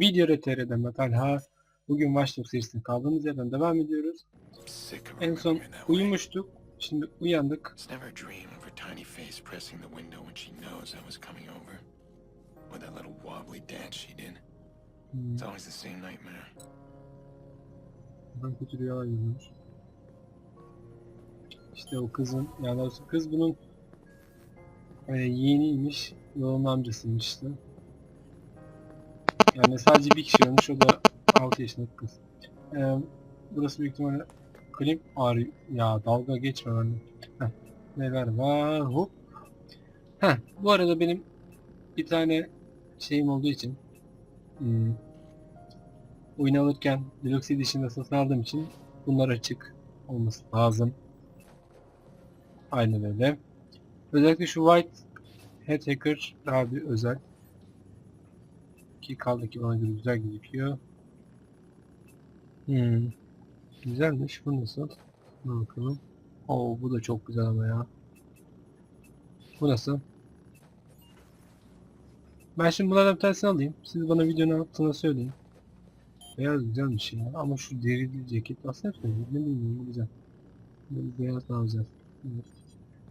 Video RTR'den ben Talha. Bugün Watch serisinin kaldığımız yerden devam ediyoruz. En son uyumuştuk. Şimdi uyandık. Hmm. Ben kötü rüyalar görüyormuş. İşte o kızın, yani kız bunun e, yeğeniymiş. Yolun amcasıymış işte. Yani sadece bir kişi ölmüş, o da 6 yaşındaki kız. E, burası büyük ihtimalle klip ağrı ya dalga geçme benimle. Heh, neler var hop. Heh, bu arada benim bir tane şeyim olduğu için hmm, oyun alırken Deluxe Edition'da satın aldığım için bunlar açık olması lazım. Aynen öyle. Özellikle şu White Hat Hacker daha bir özel. Ki kaldı ki bana göre güzel gözüküyor. Hmm. Güzelmiş. Bu nasıl? Bakalım. Oo bu da çok güzel ama ya. Bu nasıl? Ben şimdi bunlardan bir tanesini alayım. Siz bana videonun altına söyleyin. Beyaz güzelmiş ya. Ama şu derili ceket aslında ne bileyim güzel. Beyaz daha güzel. Evet.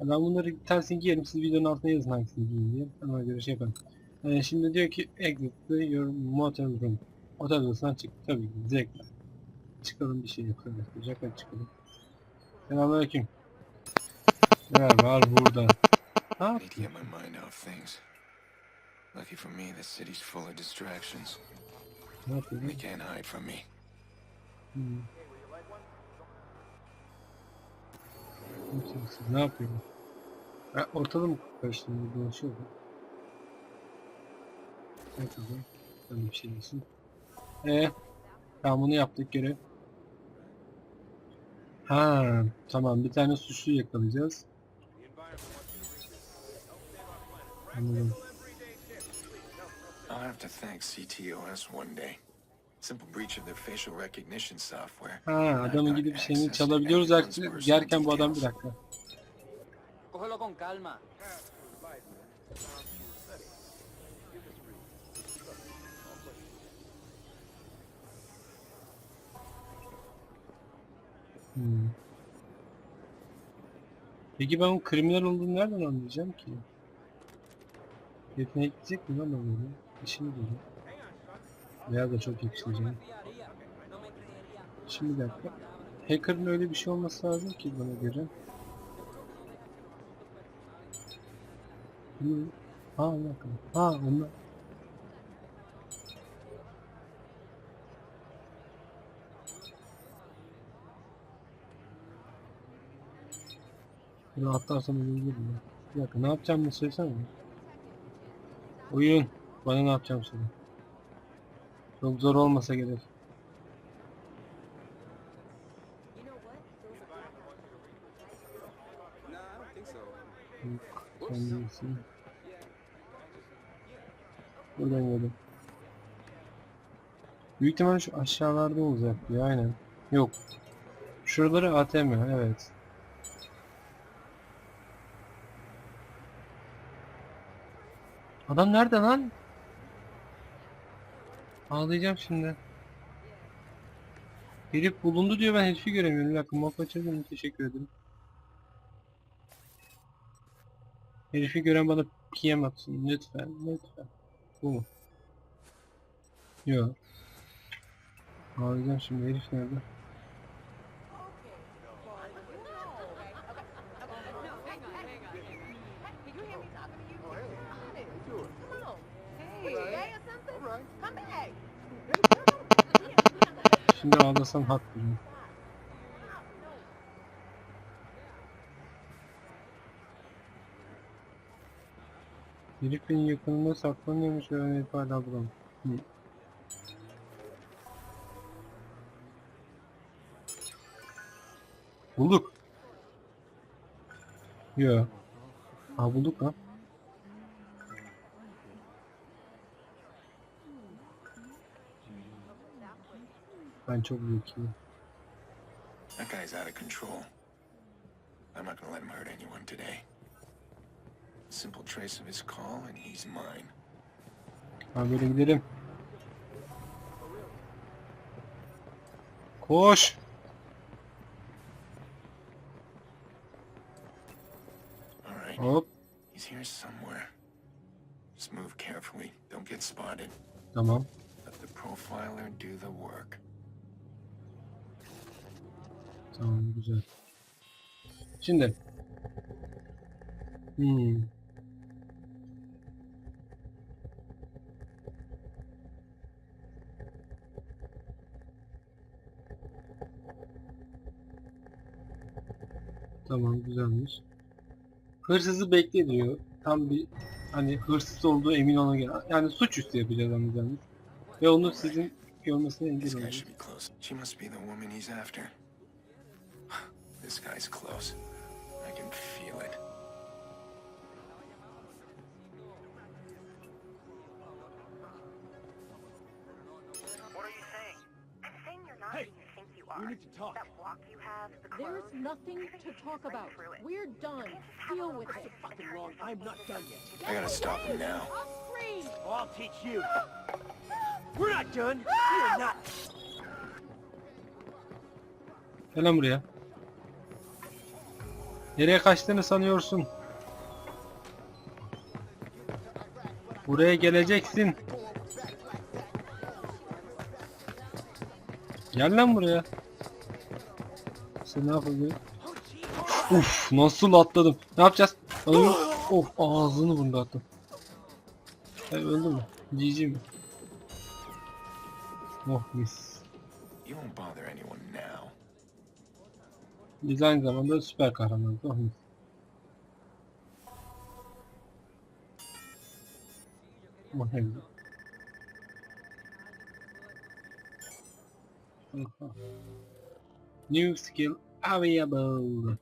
Ben bunları bir tanesini giyerim. Siz videonun altına yazın hangisini giyin diye. Ona göre şey yaparım. Ee, şimdi diyor ki exit the your motel room. Otel odasından çık. Tabii ki zevkle. Çıkalım bir şey gösterecek. Hadi çıkalım. Selamünaleyküm. Neler var burada? Ne things. Lucky for me, this city's full of distractions. They can't hide from me. Hmm. Ne yapıyorsun? Ha, mı karıştırıyor? Dolaşıyor mu? Ne kızım? Öyle bir şey değilsin. Ee, tamam bunu yaptık görev. Ha, tamam bir tane suçlu yakalayacağız. Anladım. I'll have to thank CTOS one day. Simple breach of their facial recognition software. Ha, adamın gidip şeyini çalabiliyoruz artık. Yerken bu adam bir dakika. Cógelo con calma. Hmm. Peki ben o kriminal olduğunu nereden anlayacağım ki? Herifine ekleyecek mi lan ben böyle? İşini böyle. Veya da çok yakışacağım. Şimdi bir dakika. Hacker'ın öyle bir şey olması lazım ki bana göre. Hı. Ha dakika. Ha onlar. Böyle atlarsam ölebilirim ya. Bir dakika ne yapacağımı söylesene. bana. Oyun. Bana ne yapacağım söyle. Çok zor olmasa gerek. Sen değilsin. Buradan geldim. Büyük ihtimalle şu aşağılarda olacak ya aynen. Yok. Şuraları ATM evet. Adam nerede lan? Ağlayacağım şimdi. Herif bulundu diyor ben herifi göremiyorum. Bir dakika mop açalım teşekkür ederim. Herifi gören bana PM atsın lütfen lütfen. Bu mu? Yok. Ağlayacağım şimdi herif nerede? Şimdi ağlasam haklı. Herif benim yakınımda saklanıyormuş ve hala bulamam. Hı. Bulduk. Yo. Aa bulduk lan. Ben çok zekiyim. That guy's out of control. I'm not gonna let him hurt anyone today. Simple trace of his call, and he's mine. Böyle gidelim. Koş. All right, Hop. he's here somewhere. Just move carefully. Don't get spotted. Tamam. Let the profiler do the work. Tamam güzel. Şimdi. Hmm. Tamam güzelmiş. Hırsızı bekle diyor. Tam bir hani hırsız olduğu emin ona göre. Yani suçüstü yapacağız ama yalnız. Ve onu sizin görmesine engel olacak. This guy's close. I can feel it. What are you saying? I'm saying you're not Hey, who you think you are. We need to talk. That block you have, the There's nothing to talk about. through. We're done. can't just have Deal a with little it. Fucking wrong. I'm not done yet. I gotta stop him now. I'm free. Oh, I'll teach you. We're not done. We're not. Gel buraya. Nereye kaçtığını sanıyorsun? Buraya geleceksin. Gel lan buraya. Sen ne yapıyorsun? Uf nasıl atladım. Ne yapacağız? Öldüm. Of ağzını burnunu attım. E, öldü mü? GG mi? Oh mis. Biz aynı zamanda süper kahramanız. Aha. New skill available.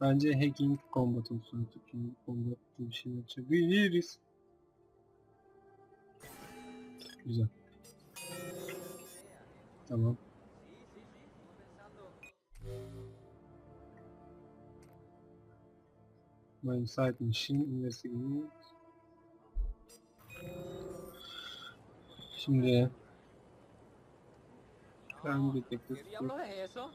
Bence hacking combat olsun. Hacking combat diye bir şey yapabiliriz. Güzel. Tamam. My side machine investigate. Şimdi ben bir tek ¿Qué diablos es eso?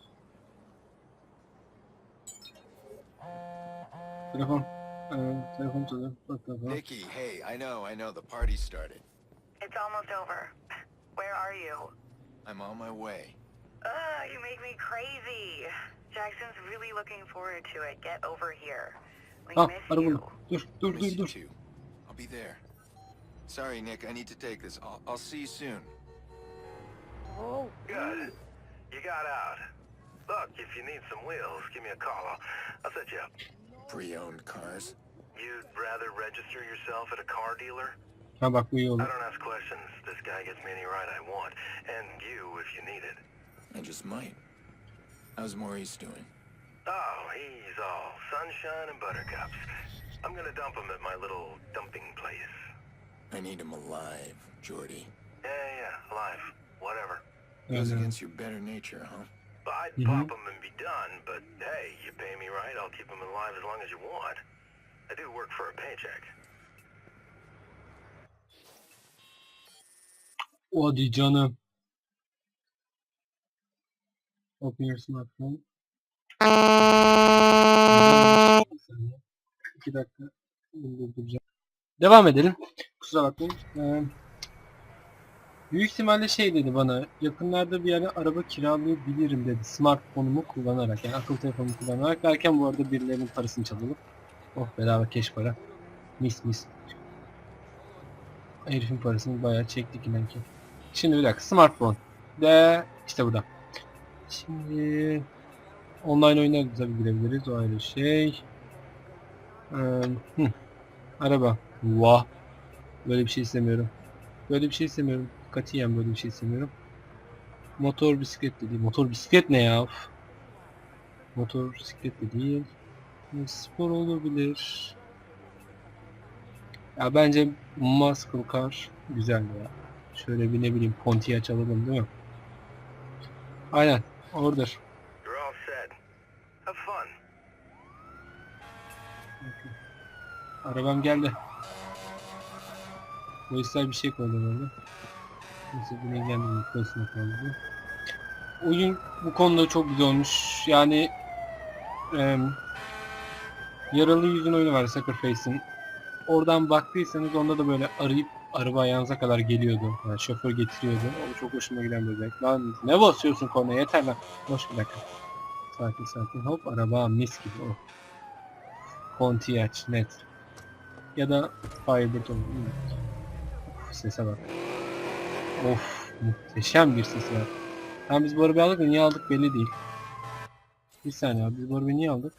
telefon ee, telefon çalıyor. Bak telefon. Nikki, hey, I know, I know, the party started. It's almost over. Where are you? I'm on my way. Ugh, you make me crazy. Jackson's really looking forward to it. Get over here. We Ah miss ara you. bunu. Dur dur Miss dur you dur. I'll be there. Sorry, Nick, I need to take this. I'll, I'll see you soon. Oh, Good. You got out. Look, if you need some wheels, give me a call. I'll, I'll set you up. Pre-owned cars. You'd rather register yourself at a car dealer? Ha bak bu iyi I oldu. don't ask questions. This guy gets me any ride I want. And you if you need it. I just might. How's Maurice doing? Oh, he's all sunshine and buttercups. I'm gonna dump him at my little dumping place. I need him alive, Jordy. Yeah, yeah, yeah, alive. Whatever. Goes Yani, against your better nature, huh? I'd Mhm. pop him and be done, but hey, you pay me right, I'll keep him alive as long as you want. I do work for a paycheck. Hadi canım. Open your 2 dakika durduracağım. Devam edelim. Kusura bakmayın. Ee, büyük ihtimalle şey dedi bana. Yakınlarda bir yere araba kiralayabilirim dedi. Smartfonumu kullanarak yani akıllı telefonumu kullanarak derken bu arada birilerinin parasını çalalım. Oh bedava keş para. Mis mis. Herifin parasını bayağı çektik inan ki. Şimdi bir dakika smartphone. De işte burada. Şimdi online oyunlara da tabii girebiliriz o ayrı şey. Ee. Araba. Vah. Böyle bir şey istemiyorum. Böyle bir şey istemiyorum. Katiyen böyle bir şey istemiyorum. Motor bisiklet de değil. Motor bisiklet ne ya? Motor bisiklet de değil. Spor olabilir. Ya bence muscle car güzel ya. Şöyle bir ne bileyim Pontiac açalım değil mi? Aynen. Order. You're all set. Have fun. Arabam geldi. Polisler bir şey koydu orada. Neyse bu ne geldi? Polisine koydu. oyun bu konuda çok güzel olmuş. Yani em, Yaralı Yüzün oyunu var Sucker Face'in. Oradan baktıysanız onda da böyle arayıp araba ayağınıza kadar geliyordu. Yani şoför getiriyordu. O çok hoşuma giden bir özellik. Lan ne basıyorsun konuya yeter lan. Boş bir dakika. Sakin sakin hop araba mis gibi o. Conti aç net. Ya da mi? Of, sese bak. Of muhteşem bir sesi var. Tamam biz bu arabayı aldık da niye aldık belli değil. Bir saniye abi biz bu arabayı niye aldık?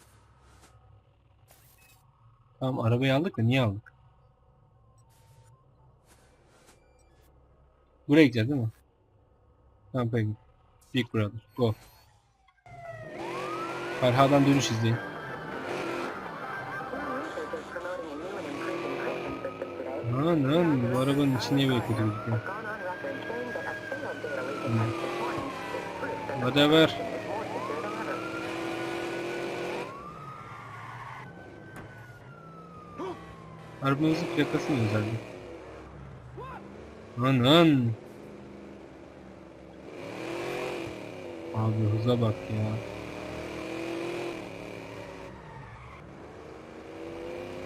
Tamam arabayı aldık da niye aldık? Buraya gideceğiz değil mi? Tamam peki. Big Brother. Go. Ferha'dan dönüş izleyin. Anan bu arabanın içi niye böyle kötü gözüküyor? Tamam. Whatever. Arabanızın plakası mı özeldi? Anan. Abi hıza bak ya.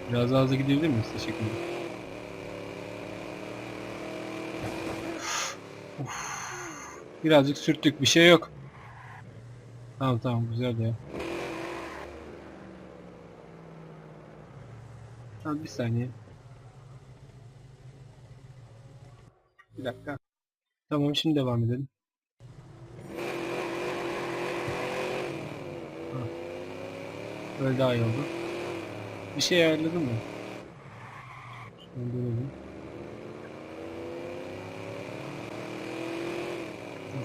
Biraz daha hızlı gidebilir miyiz? Teşekkür ederim. Uf. Birazcık sürttük bir şey yok. Tamam tamam güzel ya. Tamam bir saniye. Bir dakika. Tamam şimdi devam edelim. Böyle daha iyi oldu. Bir şey ayarladın mı? Şunu dönelim.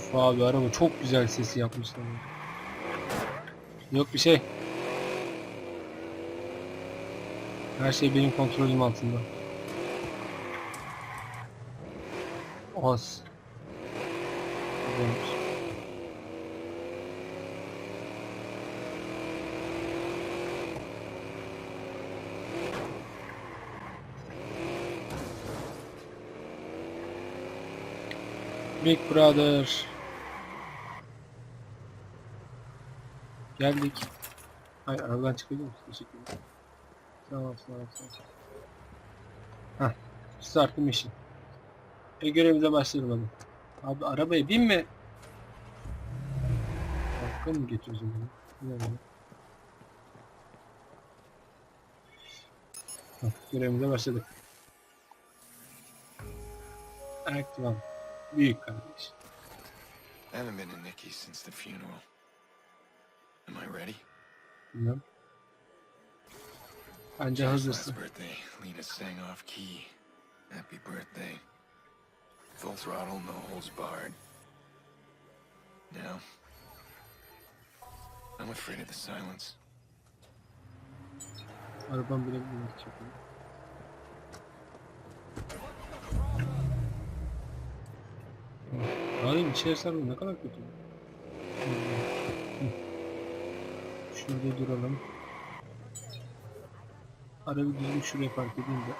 Uf abi araba çok güzel sesi yapmışlar. ya. Yok bir şey. Her şey benim kontrolüm altında. Az. Güzelmiş. Big Brother. Geldik. Hayır arabadan çıkabiliyor musun? Teşekkür. Sağ ol, sağ ol, sağ ol. Hah, start mission. E görevimize başlayalım hadi. Abi arabaya binme. Arka mı geçiyorsun bunu? Yani. Hah, görevimize başladık. Act 1. Büyük kardeş. I haven't been to Nikki's since the funeral. Am I ready? Bilmem. Bence Jack's hazırsın. last birthday, Lena sang off key. Happy birthday. Full throttle, no holds barred. Now, I'm afraid of the silence. Arabam bile bulmak çok iyi. Halim ne kadar kötü. Hı. Şurada duralım. Arabayı düzgün şuraya park edeyim de.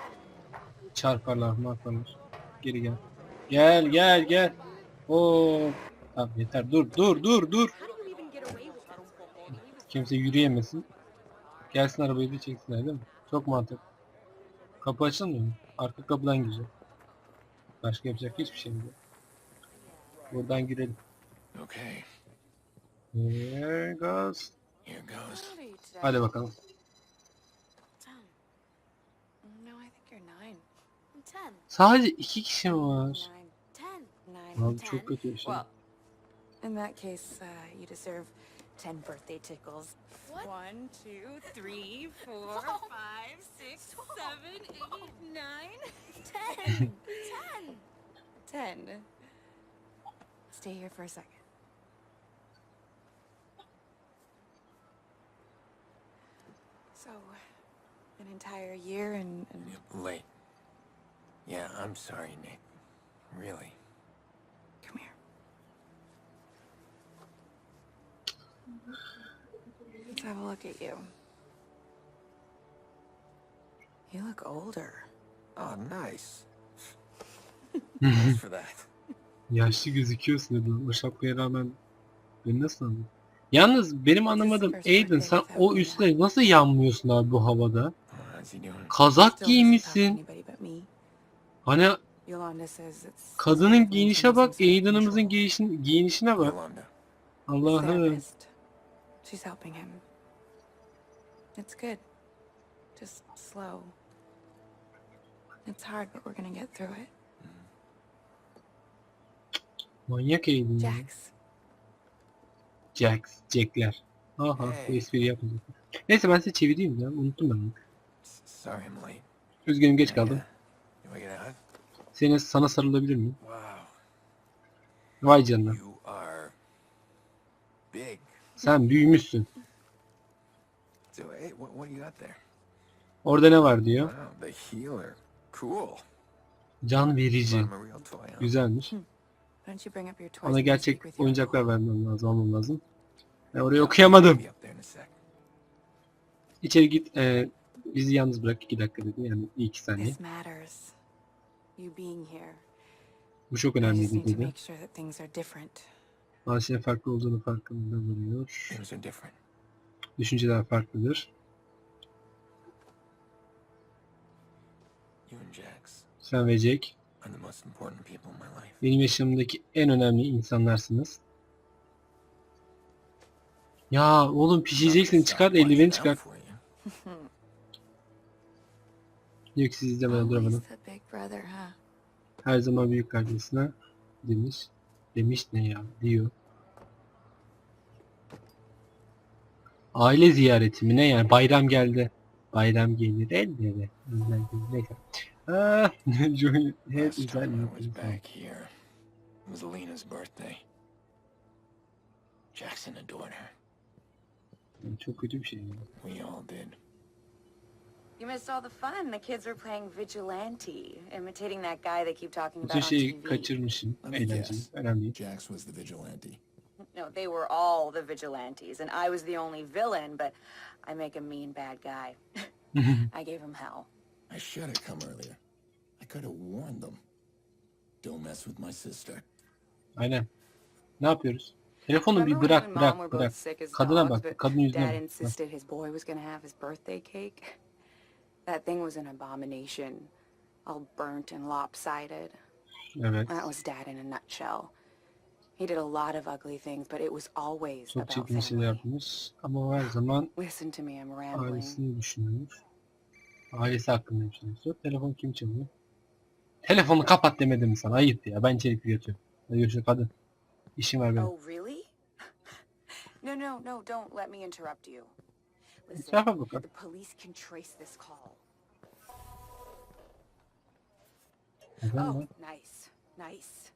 Çarparlar marparlar. Geri gel. Gel gel gel. Oo. Tamam yeter dur dur dur dur. Kimse yürüyemesin. Gelsin arabayı da çeksinler değil mi? Çok mantıklı. Kapı açılmıyor mu? Arka kapıdan girecek. Başka yapacak hiçbir şey yok. Buradan girelim. Okay, Here goes. Here goes. Hadi bakalım. Ten. No, I think you're nine. I'm ten. Sadece iki kişi mi var? Abi çok kötü bir şey. Well, in that case, uh, you deserve ten birthday tickles. What? One, two, three, four, five, six, seven, eight, nine, ten. ten. Ten. Stay here for a second. So, an entire year and, and Late. Yeah, I'm sorry, Nick. Really. come here. Let's have a look at you. You look older. Oh, nice. Thanks for that. Yaşlı gözüküyorsun dedim. O şapkaya rağmen Beni nasıl anladın? Yalnız benim anlamadığım Aiden sen o üstte nasıl yanmıyorsun abi bu havada? Kazak giymişsin. Hani kadının giyinişe bak, Aiden'ımızın giyişin, giyinişine bak. Allah'ım. She's helping him. It's good. Just slow. It's hard, but we're gonna get through it. Manyak Aiden. ya. Jax. Jax, Jack'ler. Aha, bu Hey. espri yapmayacak. Neyse ben size çevireyim ya. Unuttum ben Sorry I'm late. Üzgünüm geç kaldım. Seni sana sarılabilir miyim? Wow. Vay canına. Sen büyümüşsün. Orada ne var diyor. The healer. Cool. Can verici. Güzelmiş. Ona gerçek oyuncaklar vermem lazım, almam lazım. Ben orayı okuyamadım. İçeri git, e, bizi yalnız bırak iki dakika dedi. Yani iki saniye. Bu çok I just önemliydi need to dedi. Bazı şeylerin farklı olduğunu farkında varıyor. Düşünceler farklıdır. Sen ve Jack are the most important people in my life. benim yaşamımdaki en önemli insanlarsınız. Ya oğlum pişeceksin çıkart eldiveni çıkart. Yok siz izlemeden duramadım. Her zaman büyük kardeşine demiş. Demiş ne ya diyor. Aile ziyareti mi ne yani bayram geldi. Bayram gelir ellere. Neyse. Ah, Joey hep Last güzel time I was back here, it was Alina's birthday. Jackson adored her. Çok kötü bir şey. ya. We all did. You missed all the fun. The kids were playing vigilante, imitating that guy they keep talking about on TV. Let me guess. Önemli. Jax was the vigilante. No, they were all the vigilantes, and I was the only villain, but I make a mean bad guy. I gave him hell. I should have come earlier. I could have warned them. Don't mess with my sister. Aynen. Ne yapıyoruz? Telefonu bir bırak bırak bırak. Kadına bak. Kadın yüzüne Dad bak. insisted his boy was gonna have his birthday cake? That thing was an abomination. All burnt and lopsided. Evet. That was Dad in a nutshell. He did a lot of ugly things, but it was always Çok about çirkin şeyler family. yapmış. Ama her zaman Listen to me, I'm rambling. ailesini düşünüyor. Ailesi hakkında düşünüyor. Telefon kim çalıyor? Telefonu kapat demedim mi sana? Ayıp ya. Ben içerik üretiyorum. Hadi görüşürüz kadın. İşim var benim. Oh, really? no, no, no, don't let me interrupt you. Listen, bakalım. the police can trace this call. Oh, lan? nice, nice.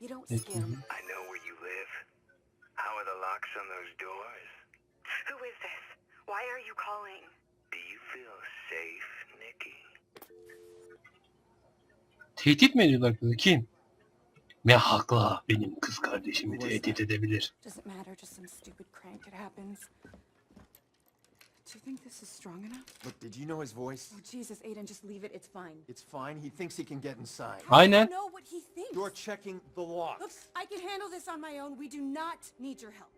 You don't Peki. skim. I know where you live. How are the locks on those doors? Who is this? Why are you calling? Feel safe, Nikki? Tehdit mi ediyorlar kızı? Kim? Ne hakla benim kız kardeşimi tehdit edebilir. Doesn't matter, just some stupid crank that happens. Do you think this is strong enough? Look, did you know his voice? Oh, Jesus, Aiden, just leave it. It's fine. It's fine. He thinks he can get inside. Aynen. know what he thinks. You're checking the locks. Look, I can handle this on my own. We do not need your help.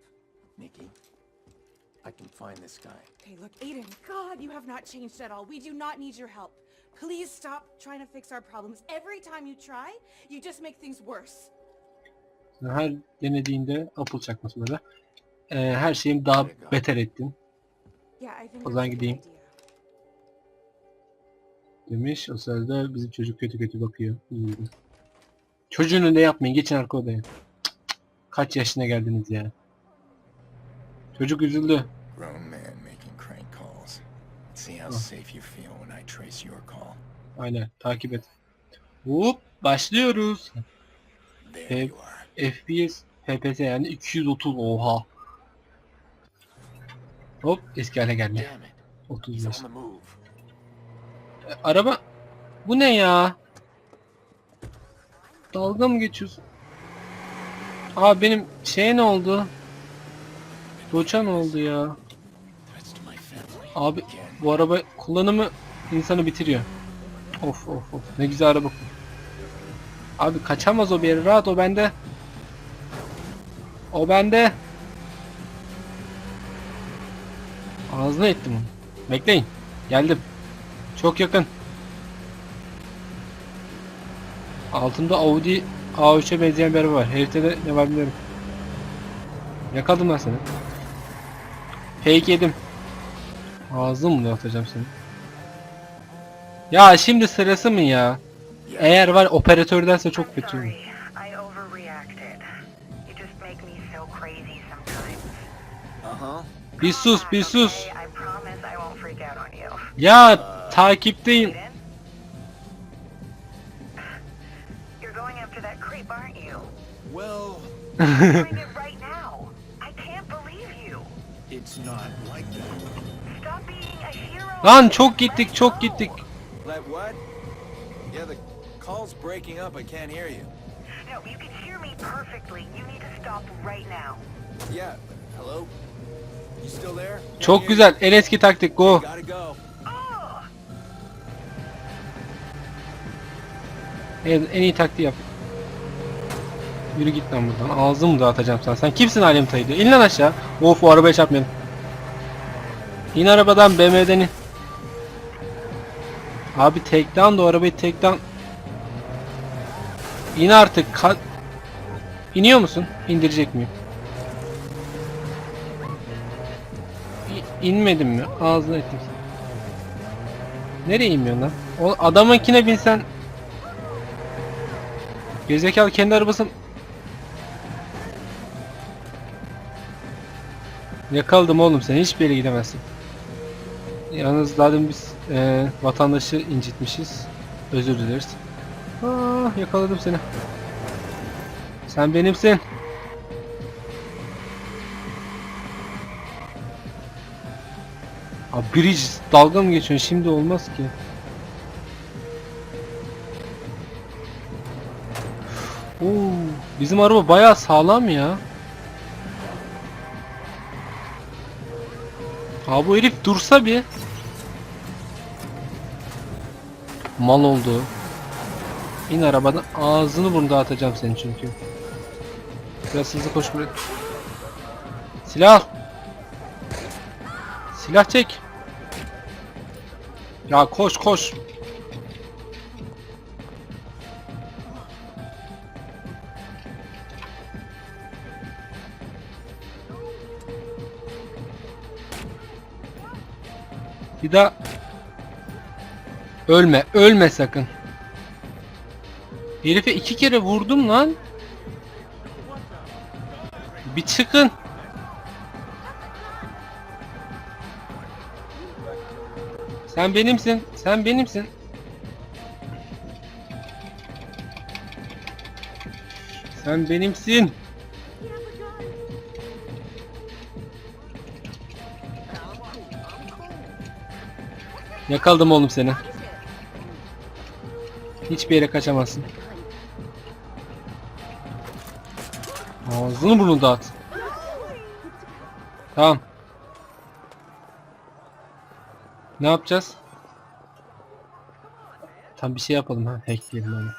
Nikki, I can find this guy. Okay, look, Aiden, God, you have not changed at all. We do not need your help. Please stop trying to fix our problems. Every time you try, you just make things worse. Her denediğinde Apple çakması böyle. Ee, her şeyim daha beter ettin Yeah, I think O that's zaman a good gideyim. idea. demiş. O sırada bizim çocuk kötü kötü bakıyor. Çocuğunu ne yapmayın geçin arka odaya. Cık, cık. Kaç yaşına geldiniz ya. Çocuk üzüldü. Grown man making crank calls. Let's see how safe you feel when I trace your call. Aynen takip et. Hop başlıyoruz. There you are. FPS FPS yani 230 oha. Hop eski hale geldi. Damn it. 35. He's on the move. E, Araba bu ne ya? Dalga mı geçiyorsun? Aa benim şeye ne oldu? Doça ne oldu ya? Abi bu araba kullanımı insanı bitiriyor. Of of of ne güzel araba. Abi kaçamaz o bir yere rahat o bende. O bende. Ağzına ettim onu. Bekleyin. Geldim. Çok yakın. Altımda Audi A3'e benzeyen bir araba var. Herifte ne var bilmiyorum. Yakaladım lan seni. Fake yedim. Ağzını mı atacağım seni? Ya şimdi sırası mı ya? Eğer var operatördense çok kötü. olur. Bir sus bir sus. Okay, I Lan çok gittik çok gittik. Like what? Yeah, the call's breaking up. I can't hear you. No, you can hear me perfectly. You need to stop right now. Yeah. Hello? You still there? Can't Çok güzel. En eski taktik go. Oh! En, en iyi taktiği yap. Yürü git lan buradan. Ağzımı dağıtacağım sana. Sen kimsin Alem Tayı'da? İn lan aşağı. Of o arabaya çarpmayalım. İn arabadan BMW'den in. Abi takedown da arabayı takedown. İn artık. Ka İniyor musun? İndirecek miyim? İ- inmedim mi? Ağzına ettim seni. Nereye inmiyorsun lan? O adamınkine binsen Gerizekalı kendi arabası Yakaladım oğlum sen hiçbir yere gidemezsin. Yalnız demin biz e, vatandaşı incitmişiz. Özür dileriz. Aa, yakaladım seni. Sen benimsin. Abi bridge dalga mı geçiyorsun? Şimdi olmaz ki. Oo, bizim araba bayağı sağlam ya. Abi bu herif dursa bir. Mal oldu. İn arabadan ağzını burnunu dağıtacağım senin çünkü. Biraz hızlı koş buraya. Silah. Silah çek. Ya koş koş. Bir daha Ölme, ölme sakın. Herife iki kere vurdum lan. Bir çıkın. Sen benimsin, sen benimsin. Sen benimsin. Yakaladım oğlum seni. Hiçbir yere kaçamazsın. Ağzını burnunu dağıt. Tamam. Ne yapacağız? Tam bir şey yapalım ha. Hackleyelim onu.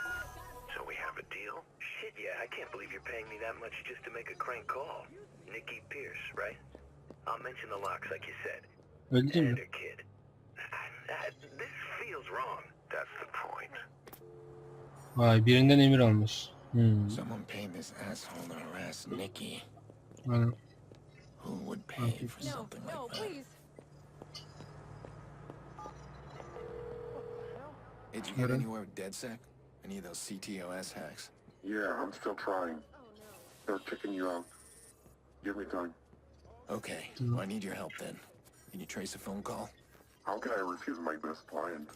Kid. Uh, this feels wrong. That's the point. Vay birinden emir almış. Hmm. Someone paid this asshole to harass Nikki. Aynen. Who would pay for No, something like that? please. Did you get anywhere with DedSec? Any of those CTOS hacks? Yeah, I'm still trying. They're kicking you out. Give me time. Okay, well, I need your help then. Can you trace a phone call? How can I refuse my best client?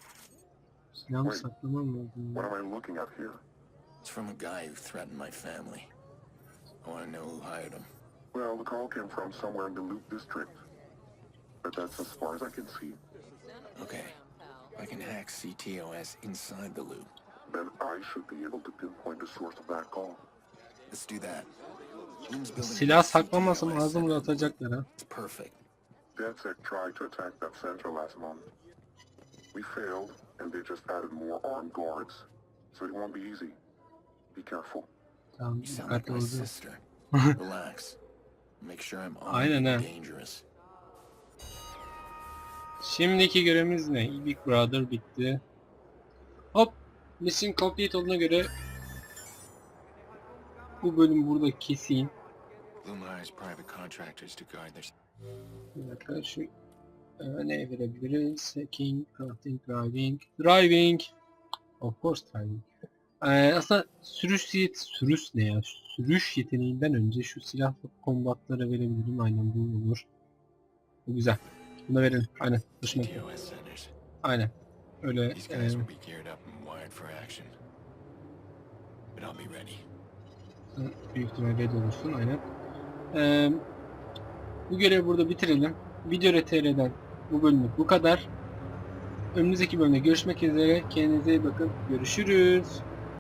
Silahımı Wait. What am I looking at here? It's from a guy who threatened my family. I want to know who hired him. Well, the call came from somewhere in the Loop District. But that's as far as I can see. Okay, I can hack CTOS inside the loop. Then I should be able to pinpoint the source of that call. Let's do that. Silah a saklamasam CTOS ağzımı atacaklar ha. It's perfect. DedSec tried to attack that center last month. We failed, and they just added more armed guards. So it won't be easy. Be careful. Tamam You sound like dikkatli my sister. Relax. Make sure I'm Aynen ha. dangerous. Şimdiki görevimiz ne? Big Brother bitti. Hop. Mission complete olduğuna göre bu bölüm burada keseyim. Bloom hires private contractors to guard their... Bir dakika şu ne verebiliriz? Hacking, crafting, driving, driving. Of course driving. Ee, aslında sürüş yet sürüş ne ya? Sürüş yeteneğinden önce şu silahlı kombatlara verebilirim. Aynen bu olur. Bu güzel. Bunu verelim. Aynen. Hoşuma. Aynen. Öyle e, büyük ihtimalle red olursun. Aynen. Ee, bu görevi burada bitirelim. Video RTR'den bu bölümlük bu kadar. Önümüzdeki bölümde görüşmek üzere. Kendinize iyi bakın. Görüşürüz.